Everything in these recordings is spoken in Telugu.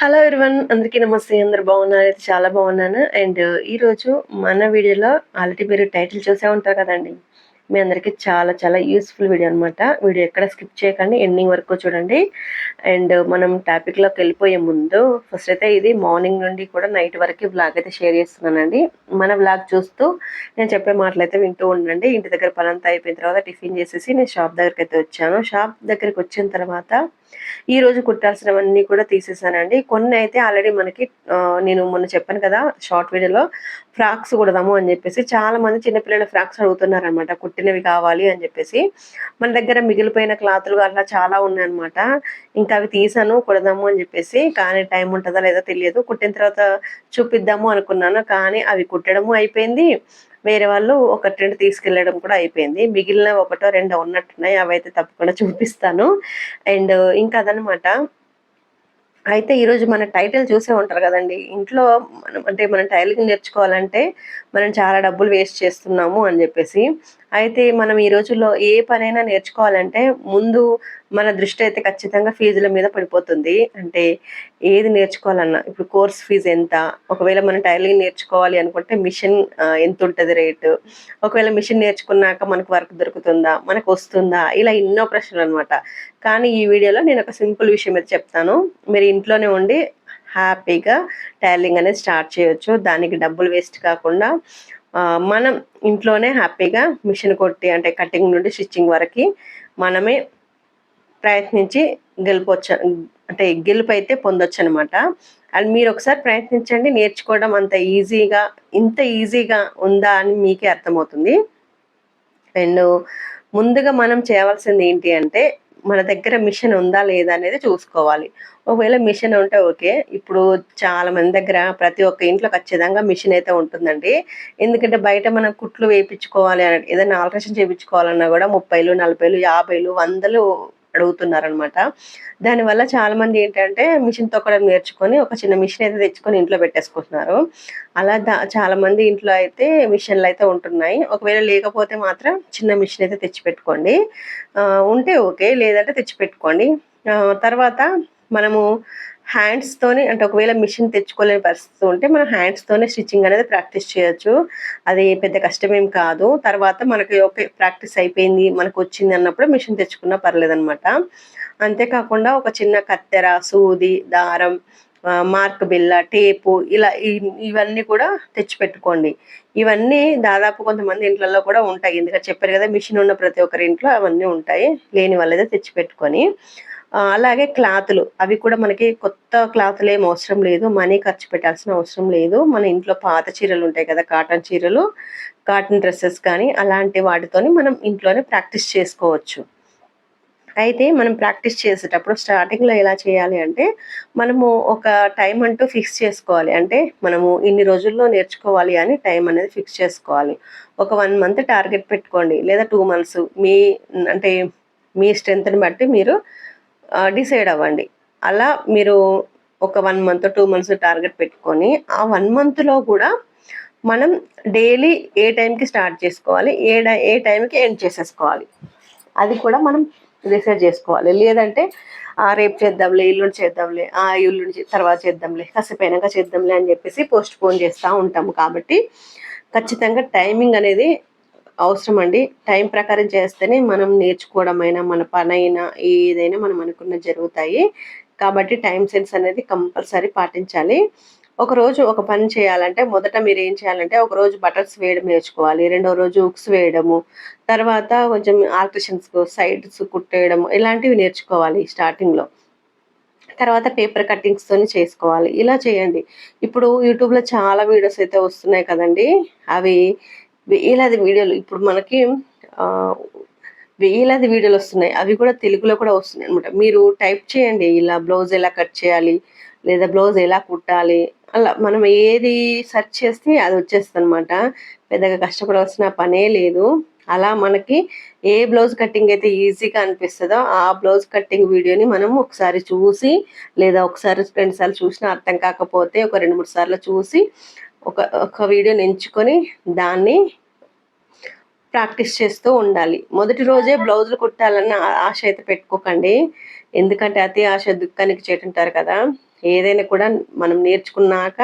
హలో ఎవరివన్ అందరికీ నమస్తే. అందరు బాగున్నారు? అయితే చాలా బాగున్నాను. అండ్ ఈరోజు మన వీడియోలో ఆల్రెడీ మీరు టైటిల్ చూసే ఉంటారు కదండి. మీ అందరికీ చాలా చాలా యూస్ఫుల్ వీడియో అనమాట వీడియో ఎక్కడ స్కిప్ చేయకండి. ఎండింగ్ వరకు చూడండి. అండ్ మనం టాపిక్లోకి వెళ్ళిపోయే ముందు ఫస్ట్ అయితే ఇది మార్నింగ్ నుండి కూడా నైట్ వరకు బ్లాగ్ అయితే షేర్ చేస్తున్నానండి. మన బ్లాగ్ చూస్తూ నేను చెప్పే మాటలు అయితే వింటూ ఉండండి. ఇంటి దగ్గర పనంతా అయిపోయిన తర్వాత టిఫిన్ చేసేసి నేను షాప్ దగ్గరికి అయితే వచ్చాను. షాప్ దగ్గరికి వచ్చిన తర్వాత ఈ రోజు కుట్టాల్సినవన్నీ కూడా తీసేసానండి. కొన్ని అయితే ఆల్రెడీ మనకి నేను మొన్న చెప్పాను కదా షార్ట్ వీడియోలో ఫ్రాక్స్ కుడదాము అని చెప్పేసి చాలా మంది చిన్నపిల్లల ఫ్రాక్స్ అడుగుతున్నారనమాట కుట్టినవి కావాలి అని చెప్పేసి. మన దగ్గర మిగిలిపోయిన క్లాతులు అలా చాలా ఉన్నాయన్నమాట. ఇంకా అవి తీసాను కుడదాము అని చెప్పేసి. కానీ టైం ఉంటుందా లేదో తెలియదు. కుట్టిన తర్వాత చూపిద్దాము అనుకున్నాను. కానీ అవి కుట్టడము అయిపోయింది. వేరే వాళ్ళు ఒకటి రెండు తీసుకెళ్ళడం కూడా అయిపోయింది. మిగిలిన ఒకటో రెండో ఉన్నట్టున్నాయి. అవి అయితే తప్పకుండా చూపిస్తాను. అండ్ ఇంకా అదనమాట. అయితే ఈరోజు మన టైటిల్ చూసే ఉంటారు కదండి. ఇంట్లో మనం అంటే మనం టైలింగ్ నేర్చుకోవాలంటే మనం చాలా డబ్బులు వేస్ట్ చేస్తున్నాము అని చెప్పేసి. అయితే మనం ఈ రోజుల్లో ఏ పనైనా నేర్చుకోవాలంటే ముందు మన దృష్టి అయితే ఖచ్చితంగా ఫీజుల మీద పడిపోతుంది. అంటే ఏది నేర్చుకోవాలన్నా ఇప్పుడు కోర్స్ ఫీజు ఎంత? ఒకవేళ మనం టైలింగ్ నేర్చుకోవాలి అనుకుంటే మిషన్ ఎంత ఉంటుంది రేటు? ఒకవేళ మిషన్ నేర్చుకున్నాక మనకు వర్క్ దొరుకుతుందా? మనకు వస్తుందా? ఇలా ఎన్నో ప్రశ్నలు అనమాట కానీ ఈ వీడియోలో నేను ఒక సింపుల్ విషయం అయితే చెప్తాను. మీరు ఇంట్లోనే ఉండి హ్యాపీగా టైలింగ్ అనేది స్టార్ట్ చేయొచ్చు. దానికి డబ్బులు వేస్ట్ కాకుండా మనం ఇంట్లోనే హ్యాపీగా మిషన్ కొట్టి అంటే కటింగ్ నుండి స్టిచ్చింగ్ వరకు మనమే ప్రయత్నించి గెలుపొచ్చు అంటే గెలుపు అయితే పొందొచ్చు అనమాట అండ్ మీరు ఒకసారి ప్రయత్నించండి నేర్చుకోవడం అంత ఈజీగా ఇంత ఈజీగా ఉందా అని మీకే అర్థమవుతుంది. అండ్ ముందుగా మనం చేయవలసింది ఏంటి అంటే మన దగ్గర మిషన్ ఉందా లేదా అనేది చూసుకోవాలి. ఒకవేళ మిషన్ ఉంటే ఓకే. ఇప్పుడు చాలా మంది దగ్గర ప్రతి ఒక్క ఇంట్లో ఖచ్చితంగా మిషన్ అయితే ఉంటుందండి. ఎందుకంటే బయట మనం కుట్లు వేయించుకోవాలి అని ఏదైనా ఆల్ట్రేషన్ చేయించుకోవాలన్నా కూడా ముప్పైలు నలభైలు యాభైలు వందలు అడుగుతున్నారనమాట దానివల్ల చాలా మంది ఏంటంటే మిషన్ తొక్కడం నేర్చుకొని ఒక చిన్న మిషన్ అయితే తెచ్చుకొని ఇంట్లో పెట్టేసుకుంటున్నారు. అలా చాలా మంది ఇంట్లో అయితే మిషన్లు అయితే ఉంటున్నాయి. ఒకవేళ లేకపోతే మాత్రం చిన్న మిషన్ అయితే తెచ్చిపెట్టుకోండి. ఉంటే ఓకే. లేదంటే తెచ్చిపెట్టుకోండి. తర్వాత మనము హ్యాండ్స్తోని అంటే ఒకవేళ మిషన్ తెచ్చుకోలేని పరిస్థితి ఉంటే మనం హ్యాండ్స్తోనే స్టిచ్చింగ్ అనేది ప్రాక్టీస్ చేయొచ్చు. అది పెద్ద కష్టమేం కాదు. తర్వాత మనకి ఓకే ప్రాక్టీస్ అయిపోయింది మనకు వచ్చింది అన్నప్పుడు మిషన్ తెచ్చుకున్నా పర్లేదనమాట అంతేకాకుండా ఒక చిన్న కత్తెర సూది దారం మార్క్ బిల్ల టేపు ఇలా ఇవన్నీ కూడా తెచ్చిపెట్టుకోండి. ఇవన్నీ దాదాపు కొంతమంది ఇంట్లలో కూడా ఉంటాయి. ఎందుకంటే చెప్పారు కదా మిషన్ ఉన్న ప్రతి ఒక్కరి ఇంట్లో అవన్నీ ఉంటాయి. లేని వాళ్ళైతే తెచ్చిపెట్టుకొని. అలాగే క్లాతులు. అవి కూడా మనకి కొత్త క్లాతులు ఏం అవసరం లేదు. మనీ ఖర్చు పెట్టాల్సిన అవసరం లేదు. మన ఇంట్లో పాత చీరలు ఉంటాయి కదా కాటన్ చీరలు కాటన్ డ్రెస్సెస్ కానీ అలాంటి వాటితోని మనం ఇంట్లోనే ప్రాక్టీస్ చేసుకోవచ్చు. అయితే మనం ప్రాక్టీస్ చేసేటప్పుడు స్టార్టింగ్లో ఎలా చేయాలి అంటే మనము ఒక టైం అంటూ ఫిక్స్ చేసుకోవాలి. అంటే మనము ఇన్ని రోజుల్లో నేర్చుకోవాలి అని టైం అనేది ఫిక్స్ చేసుకోవాలి. ఒక వన్ మంత్ టార్గెట్ పెట్టుకోండి. లేదా టూ మంత్స్ మీ అంటే మీ స్ట్రెంత్ని బట్టి మీరు డిసైడ్ అవ్వండి. అలా మీరు ఒక one month two months target పెట్టుకొని ఆ వన్ మంత్లో కూడా మనం డైలీ ఏ టైంకి స్టార్ట్ చేసుకోవాలి? ఏ ఏ టైంకి ఎండ్ చేసేసుకోవాలి? అది కూడా మనం డిసైడ్ చేసుకోవాలి. లేదంటే ఆ రేపు చేద్దాంలే ఇల్లుండి చేద్దాంలే ఆ ఇల్లుండి తర్వాత చేద్దాంలే కాసేపు అయినాక చేద్దాంలే అని చెప్పేసి పోస్ట్ పోన్ చేస్తూ ఉంటాము. కాబట్టి ఖచ్చితంగా టైమింగ్ అనేది అవసరం అండి టైం ప్రకారం చేస్తేనే మనం నేర్చుకోవడం అయినా మన పని అయినా ఏదైనా మనం అనుకున్న జరుగుతాయి. కాబట్టి టైం సెన్స్ అనేది కంపల్సరీ పాటించాలి. ఒక రోజు ఒక పని చేయాలంటే మొదట మీరు ఏం చేయాలంటే ఒక రోజు బటర్స్ వేయడం నేర్చుకోవాలి రెండో రోజు ఉక్స్ వేయడము తర్వాత కొంచెం ఆల్ట్రేషన్స్కు సైడ్స్ కుట్టేయడం ఇలాంటివి నేర్చుకోవాలి స్టార్టింగ్లో తర్వాత పేపర్ కట్టింగ్స్తో చేసుకోవాలి. ఇలా చేయండి. ఇప్పుడు యూట్యూబ్లో చాలా వీడియోస్ అయితే వస్తున్నాయి కదండి. అవి వేలాది వీడియోలు ఇప్పుడు మనకి వేలాది వీడియోలు వస్తున్నాయి. అవి కూడా తెలుగులో కూడా వస్తున్నాయి అనమాట మీరు టైప్ చేయండి. ఇలా బ్లౌజ్ ఎలా కట్ చేయాలి? లేదా బ్లౌజ్ ఎలా కుట్టాలి అలా మనం ఏది సెర్చ్ చేస్తే అది వచ్చేస్తుంది అనమాట పెద్దగా కష్టపడాల్సిన పనే లేదు. అలా మనకి ఏ బ్లౌజ్ కటింగ్ అయితే ఈజీగా అనిపిస్తుందో ఆ బ్లౌజ్ కటింగ్ వీడియోని మనం ఒకసారి చూసి లేదా ఒకసారి రెండు సార్లు చూసినా అర్థం కాకపోతే ఒక రెండు మూడు సార్లు చూసి ఒక ఒక వీడియోని ఎంచుకొని దాన్ని ప్రాక్టీస్ చేస్తూ ఉండాలి. మొదటి రోజే బ్లౌజులు కుట్టాలన్న ఆశ అయితే పెట్టుకోకండి. ఎందుకంటే అతి ఆశ దుఃఖానికి చేటుంటారు కదా. ఏదైనా కూడా మనం నేర్చుకున్నాక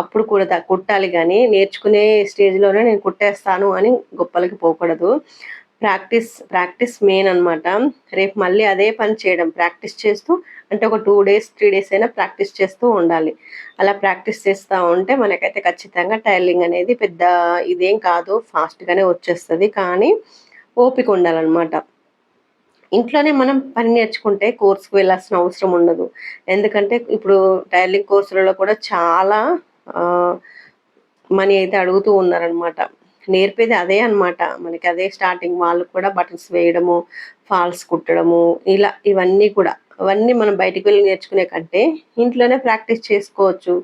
అప్పుడు కూడా కుట్టాలి కానీ నేర్చుకునే స్టేజ్లోనే నేను కుట్టేస్తాను అని గొప్పలకి పోకూడదు. ప్రాక్టీస్ ప్రాక్టీస్ మెయిన్ అనమాట రేపు మళ్ళీ అదే పని చేయడం ప్రాక్టీస్ చేస్తూ అంటే ఒక టూ డేస్ త్రీ డేస్ అయినా ప్రాక్టీస్ చేస్తూ ఉండాలి. అలా ప్రాక్టీస్ చేస్తూ ఉంటే మనకైతే ఖచ్చితంగా టైలింగ్ అనేది పెద్ద ఇదేం కాదు ఫాస్ట్గానే వచ్చేస్తుంది. కానీ ఓపిక ఉండాలన్నమాట. ఇంట్లోనే మనం పని నేర్చుకుంటే కోర్సుకు వెళ్ళాల్సిన అవసరం ఉండదు. ఎందుకంటే ఇప్పుడు టైలింగ్ కోర్సులలో కూడా చాలా మనీ అయితే అడుగుతూ ఉన్నారనమాట నేర్పేది అదే అనమాట మనకి అదే స్టార్టింగ్. వాళ్ళు కూడా బటన్స్ వేయడము ఫాల్స్ కుట్టడము ఇలా ఇవన్నీ కూడా. అవన్నీ మనం బయటికి వెళ్ళి నేర్చుకునే కంటే ఇంట్లోనే ప్రాక్టీస్ చేసుకోవచ్చు.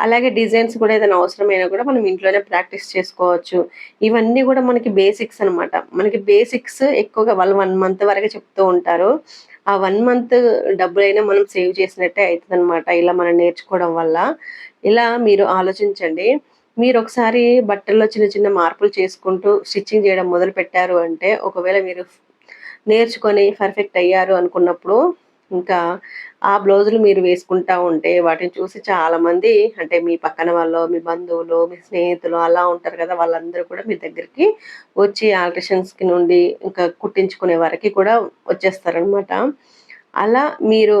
అలాగే డిజైన్స్ కూడా ఏదైనా అవసరమైనా కూడా మనం ఇంట్లోనే ప్రాక్టీస్ చేసుకోవచ్చు. ఇవన్నీ కూడా మనకి బేసిక్స్ అనమాట మనకి బేసిక్స్ ఎక్కువగా వాళ్ళు వన్ మంత్ వరకు చెప్తూ ఉంటారు. ఆ వన్ మంత్ డబ్బులైనా మనం సేవ్ చేసినట్టే అవుతుంది అనమాట ఇలా మనం నేర్చుకోవడం వల్ల. ఇలా మీరు ఆలోచించండి. మీరు ఒకసారి బట్టల్లో చిన్న చిన్న మార్పులు చేసుకుంటూ స్టిచ్చింగ్ చేయడం మొదలు పెట్టారు అంటే ఒకవేళ మీరు నేర్చుకొని పర్ఫెక్ట్ అయ్యారు అనుకున్నప్పుడు ఇంకా ఆ బ్లౌజులు మీరు వేసుకుంటా ఉంటే వాటిని చూసి చాలామంది అంటే మీ పక్కన వాళ్ళు మీ బంధువులు మీ స్నేహితులు అలా ఉంటారు కదా వాళ్ళందరూ కూడా మీ దగ్గరికి వచ్చి ఆల్ట్రేషన్స్కి నుండి ఇంకా కుట్టించుకునే వరకు కూడా వచ్చేస్తారనమాట. అలా మీరు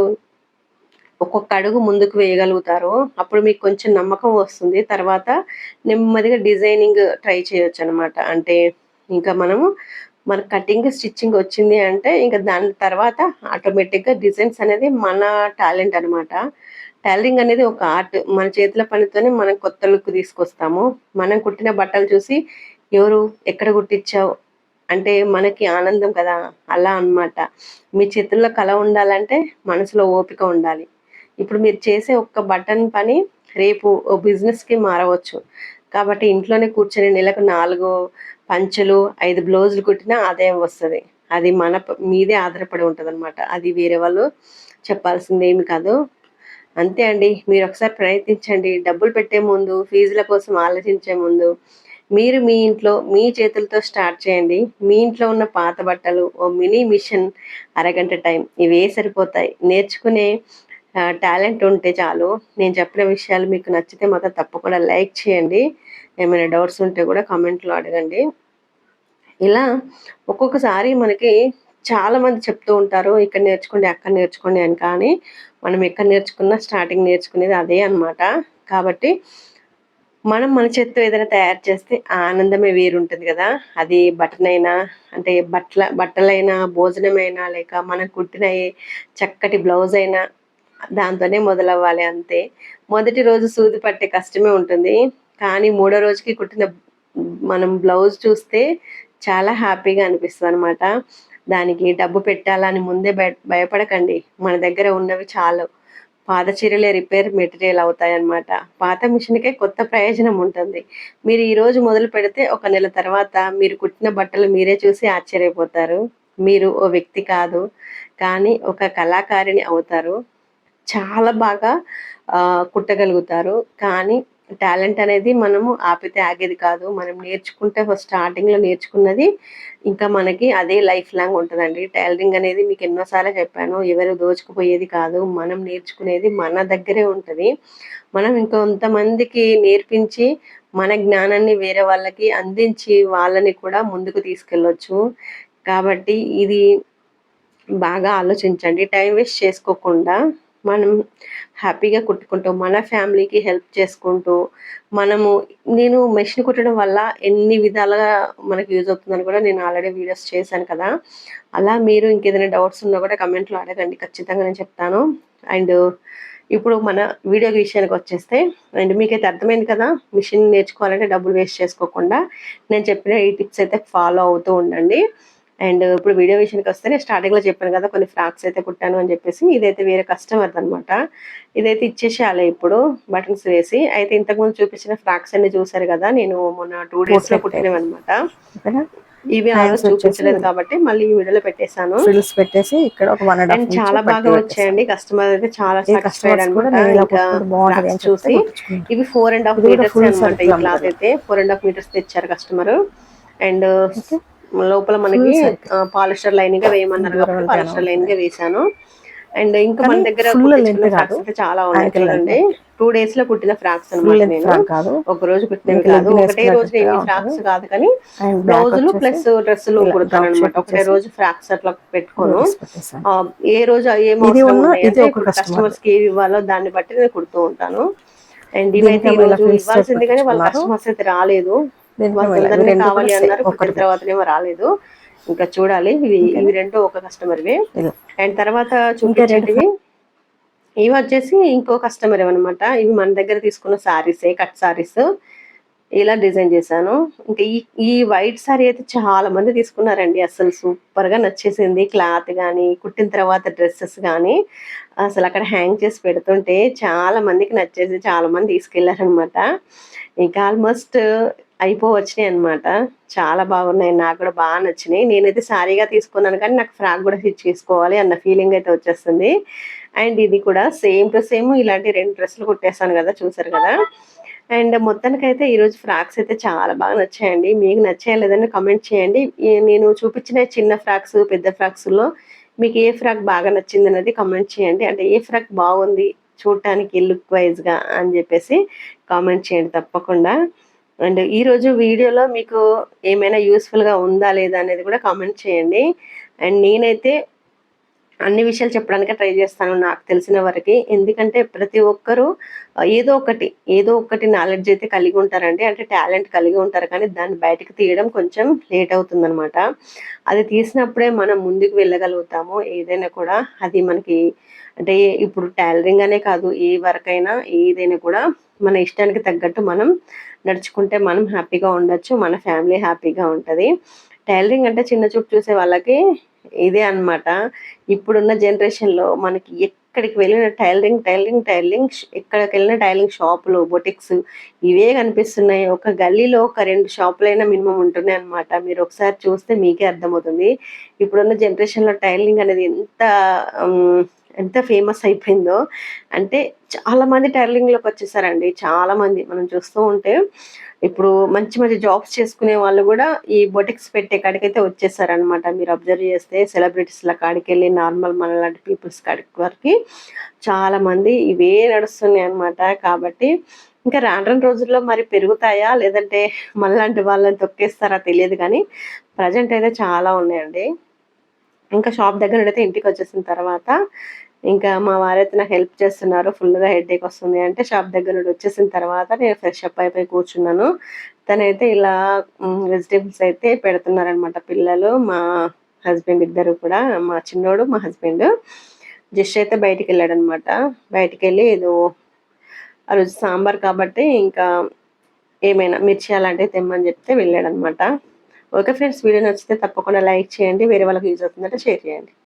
ఒక్కొక్క అడుగు ముందుకు వేయగలుగుతారు. అప్పుడు మీకు కొంచెం నమ్మకం వస్తుంది. తర్వాత నెమ్మదిగా డిజైనింగ్ ట్రై చేయొచ్చు అనమాట అంటే ఇంకా మనము మన కటింగ్ స్టిచ్చింగ్ వచ్చింది అంటే ఇంకా దాని తర్వాత ఆటోమేటిక్గా డిజైన్స్ అనేది మన టాలెంట్ అనమాట టైలరింగ్ అనేది ఒక ఆర్ట్ మన చేతుల పనితోనే మనం కొత్త లుక్ తీసుకొస్తాము. మనం కుట్టిన బట్టలు చూసి ఎవరు ఎక్కడ కుట్టించావు? అంటే మనకి ఆనందం కదా అలా అనమాట మీ చేతుల్లో కళ ఉండాలంటే మనసులో ఓపిక ఉండాలి. ఇప్పుడు మీరు చేసే ఒక్క బటన్ పని రేపు ఓ బిజినెస్కి మారవచ్చు. కాబట్టి ఇంట్లోనే కూర్చొని నెలకు నాలుగు పంచలు ఐదు బ్లౌజులు కుట్టినా ఆదాయం వస్తుంది. అది మన మీదే ఆధారపడి ఉంటుంది అనమాట అది వేరే వాళ్ళు చెప్పాల్సింది ఏమి కాదు. అంతే అండి. మీరు ఒకసారి ప్రయత్నించండి. డబ్బులు పెట్టే ముందు ఫీజుల కోసం ఆలోచించే ముందు మీరు మీ ఇంట్లో మీ చేతులతో స్టార్ట్ చేయండి. మీ ఇంట్లో ఉన్న పాత బట్టలు ఓ మినీ మిషన్ అరగంట టైం. ఇవే సరిపోతాయి. నేర్చుకునే టాలెంట్ ఉంటే చాలు. నేను చెప్పిన విషయాలు మీకు నచ్చితే మాత్రం తప్పకుండా లైక్ చేయండి. ఏమైనా డౌట్స్ ఉంటే కూడా కామెంట్లో అడగండి. ఇలా ఒక్కొక్కసారి మనకి చాలా మంది చెప్తూ ఉంటారు ఇక్కడ నేర్చుకోండి అక్కడ నేర్చుకోండి అని. కానీ మనం ఎక్కడ నేర్చుకున్నా స్టార్టింగ్ నేర్చుకునేది అదే అనమాట కాబట్టి మనం మన చేత్తో ఏదైనా తయారు చేస్తే ఆనందమే వేరుంటుంది కదా. అది బట్టనైనా అంటే బట్టల బట్టలైనా భోజనమైనా లేక మనం కుట్టిన చక్కటి బ్లౌజ్ అయినా దాంతోనే మొదలవ్వాలి అంతే. మొదటి రోజు సూది పట్టే కష్టమే ఉంటుంది. కానీ మూడో రోజుకి కుట్టిన మనం బ్లౌజ్ చూస్తే చాలా హ్యాపీగా అనిపిస్తుంది అనమాట దానికి డబ్బు పెట్టాలని ముందే భయపడకండి. మన దగ్గర ఉన్నవి చాలు. పాత చీరలే రిపేర్ మెటీరియల్ అవుతాయి అన్నమాట పాత మిషన్కే కొత్త ప్రయోజనం ఉంటుంది. మీరు ఈరోజు మొదలు పెడితే ఒక నెల తర్వాత మీరు కుట్టిన బట్టలు మీరే చూసి ఆశ్చర్యపోతారు. మీరు ఓ వ్యక్తి కాదు కానీ ఒక కళాకారిణి అవుతారు. చాలా బాగా కుట్టగలుగుతారు. కానీ టాలెంట్ అనేది మనము ఆపితే ఆగేది కాదు. మనం నేర్చుకుంటే ఫస్ట్ స్టార్టింగ్లో నేర్చుకున్నది ఇంకా మనకి అదే లైఫ్ లాంగ్ ఉంటుందండి. టైలరింగ్ అనేది మీకు ఎన్నోసార్లు చెప్పాను. ఎవరు దోచుకుపోయేది కాదు. మనం నేర్చుకునేది మన దగ్గరే ఉంటుంది. మనం ఇంకొంతమందికి నేర్పించి మన జ్ఞానాన్ని వేరే వాళ్ళకి అందించి వాళ్ళని కూడా ముందుకు తీసుకెళ్ళొచ్చు. కాబట్టి ఇది బాగా ఆలోచించండి. టైం వేస్ట్ చేసుకోకుండా మనం హ్యాపీగా కుట్టుకుంటూ మన ఫ్యామిలీకి హెల్ప్ చేసుకుంటూ మనము నేను మెషిన్ కుట్టడం వల్ల ఎన్ని విధాలుగా మనకు యూజ్ అవుతుందని కూడా నేను ఆల్రెడీ వీడియోస్ చేశాను కదా. అలా మీరు ఇంకేదైనా డౌట్స్ ఉన్నా కూడా కమెంట్లో అడగండి. ఖచ్చితంగా నేను చెప్తాను. అండ్ ఇప్పుడు మన వీడియో విషయానికి వచ్చేస్తే అండ్ మీకైతే అర్థమైంది కదా మిషన్ నేర్చుకోవాలంటే డబ్బులు వేస్ట్ చేసుకోకుండా నేను చెప్పిన ఈ టిప్స్ అయితే ఫాలో అవుతూ ఉండండి. అండ్ ఇప్పుడు వీడియో విషయానికి వస్తే నేను స్టార్టింగ్లో చెప్పాను కదా కొన్ని ఫ్రాక్స్ అయితే కుట్టాను అని చెప్పేసి. ఇదైతే వేరే కస్టమర్ అనమాట ఇదైతే ఇచ్చేసేయాలి ఇప్పుడు బటన్స్ వేసి. అయితే ఇంతకుముందు చూపించిన ఫ్రాక్స్ అన్ని చూసారు కదా నేను మొన్న టూ డేస్లో కుట్టినవి అనమాట ఇవి ఆ చూపించలేదు కాబట్టి మళ్ళీ ఈ వీడియోలో పెట్టేశాను. పెట్టేసి ఇక్కడ ఒక వన్ అండ్ చాలా బాగా వచ్చాయండి. కస్టమర్ అయితే చాలా సాటిస్ఫైడ్ అనమాట చూసి ఇవి ఫోర్ అండ్ హాఫ్ మీటర్స్ అనమాట ఈ క్లాత్ అయితే. ఫోర్ అండ్ హాఫ్ మీటర్స్ తెచ్చారు కస్టమర్ అండ్ లోపల మనకి పాలిస్టర్ లైన్గా వేయమన్నారు కాబట్టి పాలిస్టర్ లైన్గా వేసాను అండ్ ఇంకా మన దగ్గర ఫ్రాక్స్. అయితే చాలా ఉన్నాయి టూ డేస్లో కుట్టిన ఫ్రాక్స్ అనమాట నేను. ఒక రోజు కుట్టినవి ఇంకా కాదు. ఒకటే రోజు ఫ్రాక్స్. కాదు. కానీ బ్లౌజులు ప్లస్ డ్రెస్సులు కుడతాను అనమాట ఒకటే రోజు ఫ్రాక్స్ అట్లా పెట్టుకోను. ఏ రోజు ఏం. కస్టమర్స్కి ఏవి ఇవ్వాలో దాన్ని బట్టి నేను కుడుతూ ఉంటాను. అండ్ ఇవైతే ఈ రోజు ఇవ్వాల్సింది కానీ వాళ్ళ? కస్టమర్స్ అయితే రాలేదు. కావాలి అన్నారు ఒకటి తర్వాతనేమో రాలేదు. ఇంకా చూడాలి ఇవి ఇవి రెండు ఒక కస్టమర్వి. అండ్ తర్వాత చూపించేటివి. ఇవి వచ్చేసి ఇంకో కస్టమర్ అనమాట ఇవి మన దగ్గర తీసుకున్న సారీసే కట్ సారీస్ ఇలా డిజైన్ చేశాను. ఇంకా ఈ ఈ వైట్ సారీ అయితే చాలా మంది తీసుకున్నారండి. అసలు సూపర్గా నచ్చేసింది. క్లాత్ కానీ కుట్టిన తర్వాత డ్రెస్సెస్ కానీ అసలు అక్కడ హ్యాంగ్ చేసి పెడుతుంటే చాలా మందికి నచ్చేసి చాలా మంది తీసుకెళ్ళారనమాట ఇంకా ఆల్మోస్ట్ అయిపోవచ్చినాయి అనమాట చాలా బాగున్నాయి. నాకు కూడా బాగా నచ్చినాయి. నేనైతే సారీగా తీసుకున్నాను కానీ నాకు ఫ్రాక్ కూడా స్టిచ్ చేసుకోవాలి అన్న ఫీలింగ్ అయితే వచ్చేస్తుంది. అండ్ ఇది కూడా సేమ్ టు సేమ్ ఇలాంటి రెండు డ్రెస్సులు కుట్టేస్తాను కదా చూసారు కదా. అండ్ మొత్తానికైతే ఈరోజు ఫ్రాక్స్ అయితే చాలా బాగా నచ్చాయండి. మీకు నచ్చాయి లేదని కమెంట్ చేయండి. నేను చూపించిన చిన్న ఫ్రాక్స్ పెద్ద ఫ్రాక్స్లో మీకు ఏ ఫ్రాక్ బాగా నచ్చింది అనేది కమెంట్ చేయండి. అంటే ఏ ఫ్రాక్ బాగుంది చూడటానికి లుక్ వైజ్గా అని చెప్పేసి కామెంట్ చేయండి తప్పకుండా. అండ్ ఈరోజు వీడియోలో మీకు ఏమైనా యూస్ఫుల్గా ఉందా లేదా అనేది కూడా కామెంట్ చేయండి. అండ్ నేనైతే అన్ని విషయాలు చెప్పడానికి ట్రై చేస్తాను నాకు తెలిసిన వరకు. ఎందుకంటే ప్రతి ఒక్కరూ ఏదో ఒకటి ఏదో ఒకటి నాలెడ్జ్ అయితే కలిగి ఉంటారండి. అంటే టాలెంట్ కలిగి ఉంటారు కానీ దాన్ని బయటకు తీయడం కొంచెం లేట్ అవుతుందన్నమాట. అది తీసినప్పుడే మనం ముందుకు వెళ్ళగలుగుతాము. ఏదైనా కూడా అది మనకి అంటే ఇప్పుడు టైలరింగ్ అనే కాదు ఏ వర్క్ అయినా ఏదైనా కూడా మన ఇష్టానికి తగ్గట్టు మనం నడుచుకుంటే మనం హ్యాపీగా ఉండొచ్చు మన ఫ్యామిలీ హ్యాపీగా ఉంటుంది. టైలరింగ్ అంటే చిన్న చూపు చూసే వాళ్ళకి ఇదే అన్నమాట. ఇప్పుడున్న జనరేషన్లో మనకి ఎక్కడికి వెళ్ళిన టైలరింగ్ టైలరింగ్ టైలరింగ్ ఎక్కడికి వెళ్ళిన టైలరింగ్ షాపులు బొటిక్స్ ఇవే కనిపిస్తున్నాయి. ఒక గల్లీలో ఒక రెండు షాపులైనా మినిమం ఉంటున్నాయి అనమాట మీరు ఒకసారి చూస్తే మీకే అర్థమవుతుంది. ఇప్పుడున్న జనరేషన్లో టైలరింగ్ అనేది ఎంత ఎంత ఫేమస్ అయిపోయిందో. అంటే చాలామంది టైలరింగ్లోకి వచ్చేసారండి. చాలామంది మనం చూస్తూ ఉంటే. ఇప్పుడు మంచి మంచి జాబ్స్ చేసుకునే వాళ్ళు కూడా ఈ బొటిక్స్ పెట్టే కాడికైతే వచ్చేసారనమాట మీరు అబ్జర్వ్ చేస్తే సెలబ్రిటీస్ల కాడికి వెళ్ళి నార్మల్ మన లాంటి పీపుల్స్ కాడికి వరకు చాలామంది ఇవే నడుస్తున్నాయి అన్నమాట. కాబట్టి ఇంకా రాను రోజుల్లో మరి పెరుగుతాయా? లేదంటే మనలాంటి వాళ్ళని తొక్కేస్తారా తెలియదు కానీ ప్రజెంట్ అయితే చాలా ఉన్నాయండి. ఇంకా షాప్ దగ్గర అయితే ఇంటికి వచ్చేసిన తర్వాత ఇంకా మా వారైతే నాకు హెల్ప్ చేస్తున్నారు. ఫుల్గా హెడేక్ వస్తుంది. అంటే షాప్ దగ్గర నుండి వచ్చేసిన తర్వాత నేను ఫ్రెష్ అప్ అయిపోయి కూర్చున్నాను. తనైతే ఇలా వెజిటేబుల్స్ అయితే పెడుతున్నారనమాట పిల్లలు. మా హస్బెండ్ ఇద్దరు కూడా. మా చిన్నోడు మా హస్బెండ్. జస్ట్ అయితే బయటికి వెళ్ళాడు అనమాట బయటికి వెళ్ళి ఏదో ఆ రోజు సాంబార్ కాబట్టి ఇంకా ఏమైనా మిర్చి అలాంటివి తెమ్మని చెప్తే వెళ్ళాడు అనమాట ఓకే ఫ్రెండ్స్ వీడియో నచ్చితే తప్పకుండా లైక్ చేయండి. వేరే వాళ్ళకి యూజ్ అవుతుందంటే షేర్ చేయండి.